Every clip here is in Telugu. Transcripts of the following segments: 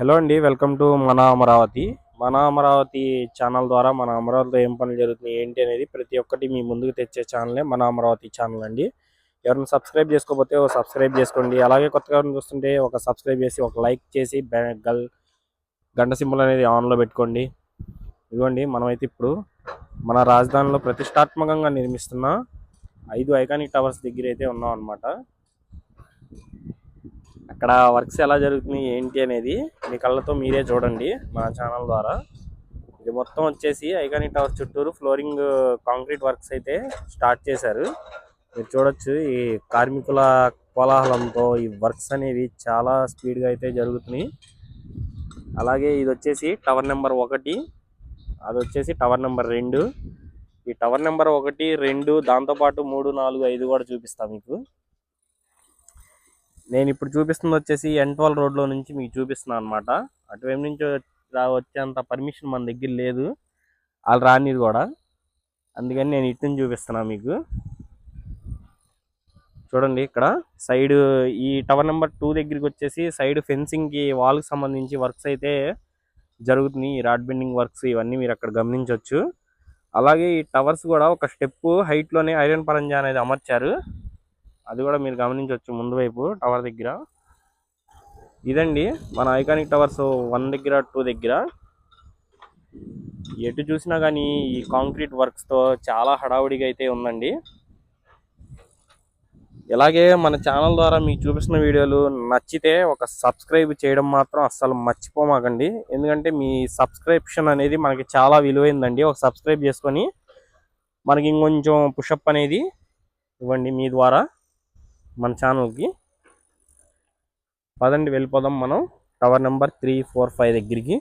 హలో అండి వెల్కమ్ టు మన అమరావతి. మన అమరావతి ఛానల్ ద్వారా మన అమరావతిలో ఏం పనులు జరుగుతున్నాయి ఏంటి అనేది ప్రతి ఒక్కటి మీ ముందుకు తెచ్చే ఛానలే మన అమరావతి ఛానల్ అండి. ఎవరైనా సబ్స్క్రైబ్ చేసుకోకపోతే ఒక సబ్స్క్రైబ్ చేసుకోండి. అలాగే కొత్తగా చూస్తుంటే ఒక సబ్స్క్రైబ్ చేసి ఒక లైక్ చేసి గల్ గంట సింబల్ అనేది ఆన్లో పెట్టుకోండి. ఇదిగోండి మనమైతే ఇప్పుడు మన రాజధానిలో ప్రతిష్టాత్మకంగా నిర్మిస్తున్న ఐదు ఐకానిక్ టవర్స్ దగ్గర అయితే ఉన్నాం అనమాట అక్కడ వర్క్స్ ఎలా జరుగుతున్నాయి ఏంటి అనేది మీ కళ్ళతో మీరే చూడండి మా ఛానల్ ద్వారా. ఇది మొత్తం వచ్చేసి ఐకానిక్ టవర్ చుట్టూరు ఫ్లోరింగ్ కాంక్రీట్ వర్క్స్ అయితే స్టార్ట్ చేశారు. మీరు చూడొచ్చు ఈ కార్మికుల కోలాహలంతో ఈ వర్క్స్ అనేవి చాలా స్పీడ్గా అయితే జరుగుతున్నాయి. అలాగే ఇది వచ్చేసి టవర్ నెంబర్ ఒకటి అది వచ్చేసి టవర్ నెంబర్ రెండు. ఈ టవర్ నెంబర్ ఒకటి రెండు దాంతోపాటు మూడు నాలుగు ఐదు కూడా చూపిస్తాను మీకు. నేను ఇప్పుడు చూపిస్తుంది వచ్చేసి ఎన్ట్వల్ రోడ్లో నుంచి మీకు చూపిస్తున్నాను అనమాట అటువైపు నుంచి రా వచ్చేంత పర్మిషన్ మన దగ్గర లేదు. వాళ్ళు రానిది కూడా. అందుకని నేను ఇటు నుంచి చూపిస్తున్నా మీకు. చూడండి ఇక్కడ సైడ్ ఈ టవర్ నెంబర్ టూ దగ్గరికి వచ్చేసి సైడ్ ఫెన్సింగ్కి వాల్కి సంబంధించి వర్క్స్ అయితే జరుగుతున్నాయి. ఈ రాడ్ బెండింగ్ వర్క్స్ ఇవన్నీ మీరు అక్కడ గమనించవచ్చు అలాగే ఈ టవర్స్ కూడా ఒక స్టెప్ హైట్లోనే ఐరన్ పరంజా అనేది అమర్చారు. అది కూడా మీరు గమనించవచ్చు ముందు వైపు టవర్ దగ్గర. ఇదండి మన ఐకానిక్ టవర్స్ వన్ దగ్గర టూ దగ్గర. ఎటు చూసినా కానీ ఈ కాంక్రీట్ వర్క్స్తో చాలా హడావుడిగా అయితే ఉందండి. ఇలాగే మన ఛానల్ ద్వారా మీకు చూపిస్తున్న వీడియోలు నచ్చితే ఒక సబ్స్క్రైబ్ చేయడం మాత్రం అస్సలు మర్చిపోమాకండి. ఎందుకంటే మీ సబ్స్క్రిప్షన్ అనేది మనకి చాలా విలువైందండి. ఒక సబ్స్క్రైబ్ చేసుకొని మనకి ఇంకొంచెం పుషప్ అనేది ఇవ్వండి మీ ద్వారా. మన ఛానల్కి. పదండి వెళ్ళిపోదాం మనం. Tower number three four five దగ్గరికి.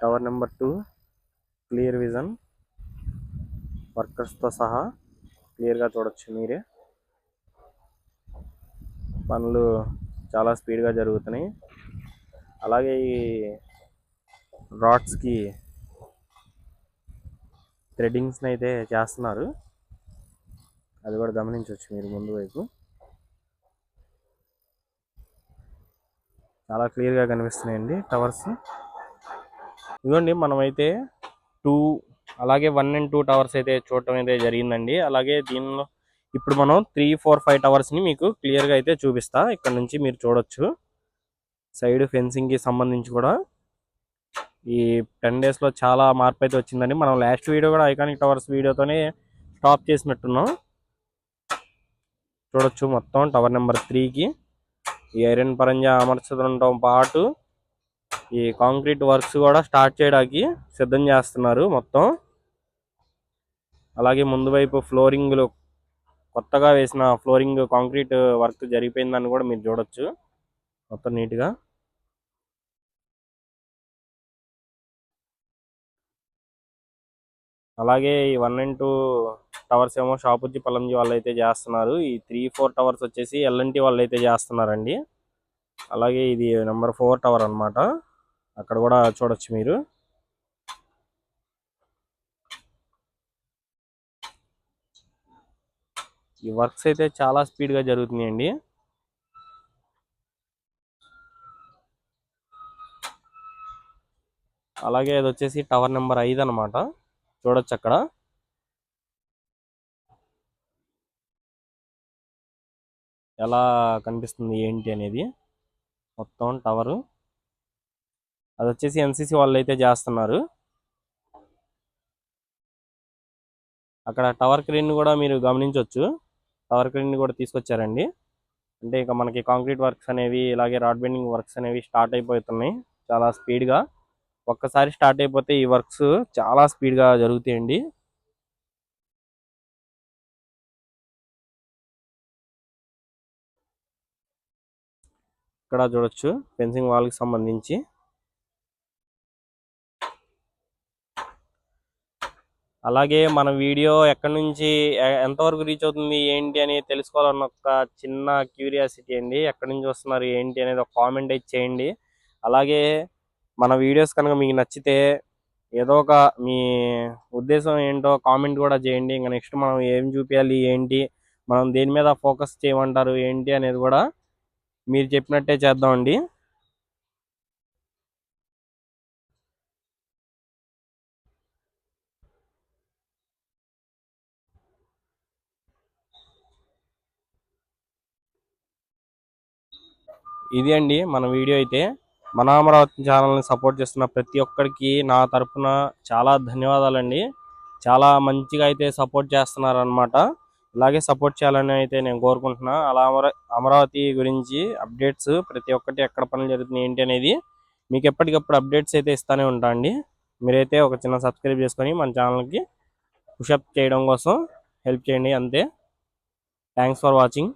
Tower number two. Clear vision. వర్కర్స్తో సహా క్లియర్గా చూడొచ్చు మీరే. పనులు చాలా స్పీడ్గా జరుగుతున్నాయి. అలాగే ఈ రాడ్స్కి థ్రెడ్డింగ్స్ని అయితే చేస్తున్నారు. అది కూడా గమనించవచ్చు మీరు ముందు వైపు. చాలా క్లియర్గా కనిపిస్తున్నాయండి టవర్స్. ఇదిగోండి మనమైతే టూ అలాగే వన్ అండ్ టూ టవర్స్ అయితే చూడటం అయితే జరిగిందండి. అలాగే దీనిలో ఇప్పుడు మనం త్రీ ఫోర్ ఫైవ్ టవర్స్ని మీకు క్లియర్గా అయితే చూపిస్తా. ఇక్కడ నుంచి మీరు చూడొచ్చు. సైడ్ ఫెన్సింగ్కి సంబంధించి కూడా ఈ టెన్ డేస్లో చాలా మార్పు అయితే వచ్చిందండి. మనం లాస్ట్ వీడియో కూడా ఐకానిక్ టవర్స్ వీడియోతోనే స్టాప్ చేసినట్టున్నాం. చూడొచ్చు మొత్తం టవర్ నెంబర్ త్రీకి ఈ ఐరన్ పరంజా అమర్చడంతో పాటు ఈ కాంక్రీట్ వర్క్స్ కూడా స్టార్ట్ చేయడానికి సిద్ధం చేస్తున్నారు మొత్తం. అలాగే ముందు వైపు ఫ్లోరింగ్లు కొత్తగా వేసిన ఫ్లోరింగ్ కాంక్రీట్ వర్క్ జరిగిపోయిందని కూడా మీరు చూడొచ్చు మొత్తం నీట్గా. అలాగే ఈ వన్ అండ్ టూ టవర్స్ ఏమో షాపుజీ పల్లంజీ వాళ్ళు అయితే చేస్తున్నారు. ఈ త్రీ ఫోర్ టవర్స్ వచ్చేసి ఎల్ఎన్టీ వాళ్ళు అయితే చేస్తున్నారండి. అలాగే ఇది నెంబర్ ఫోర్ టవర్ అన్నమాట. అక్కడ కూడా చూడొచ్చు మీరు. ఈ వర్క్స్ అయితే చాలా స్పీడ్గా జరుగుతున్నాయండి. అలాగే ఇది వచ్చేసి టవర్ నెంబర్ ఐదు అనమాట చూడొచ్చు అక్కడ. ఎలా కనిపిస్తుంది ఏంటి అనేది. మొత్తం టవరు. అది వచ్చేసి ఎన్సీసీ వాళ్ళు అయితే చేస్తున్నారు. అక్కడ టవర్ క్రీన్ కూడా మీరు గమనించవచ్చు టవర్ క్రీన్ కూడా తీసుకొచ్చారండి. అంటే ఇక మనకి కాంక్రీట్ వర్క్స్ అనేవి ఇలాగే రాడ్ బెండింగ్ వర్క్స్ అనేవి స్టార్ట్ అయిపోతున్నాయి చాలా స్పీడ్గా. ఒక్కసారి స్టార్ట్ అయిపోతే ఈ వర్క్స్ చాలా స్పీడ్గా జరుగుతాయండి. ఇక్కడ చూడొచ్చు. ఫెన్సింగ్ వాల్కి సంబంధించి. అలాగే మన వీడియో ఎక్కడి నుంచి ఎంతవరకు రీచ్ అవుతుంది ఏంటి అని తెలుసుకోవాలన్న ఒక చిన్న క్యూరియాసిటీ అండి. ఎక్కడి నుంచి వస్తున్నారు ఏంటి అనేది ఒక కామెంట్ అయితే చేయండి. అలాగే మన వీడియోస్ కనుక మీకు నచ్చితే ఏదో ఒక మీ ఉద్దేశం ఏంటో కామెంట్ కూడా చేయండి. ఇంకా నెక్స్ట్ మనం ఏం చూపించాలి ఏంటి మనం దేని మీద ఫోకస్ చేయమంటారు ఏంటి అనేది కూడా మీరు చెప్పినట్టే చేద్దామండి. ఇది అండి మన వీడియో అయితే. మన అమరావతి ఛానల్ని సపోర్ట్ చేస్తున్న ప్రతి ఒక్కరికి నా తరపున చాలా ధన్యవాదాలండి. చాలా మంచిగా అయితే సపోర్ట్ చేస్తున్నారు అలాగే సపోర్ట్ చేయాలని అయితే నేను కోరుకుంటున్నా. అలా అమరావతి గురించి అప్డేట్స్ ప్రతి ఒక్కటి ఎక్కడ పనులు జరుగుతున్నాయి ఏంటి అనేది మీకు ఎప్పటికప్పుడు అప్డేట్స్ అయితే ఇస్తానే ఉంటా అండి. మీరైతే ఒక చిన్న సబ్స్క్రైబ్ చేసుకొని మన ఛానల్కి పుషప్ చేయడం కోసం హెల్ప్ చేయండి అంతే. Thanks for watching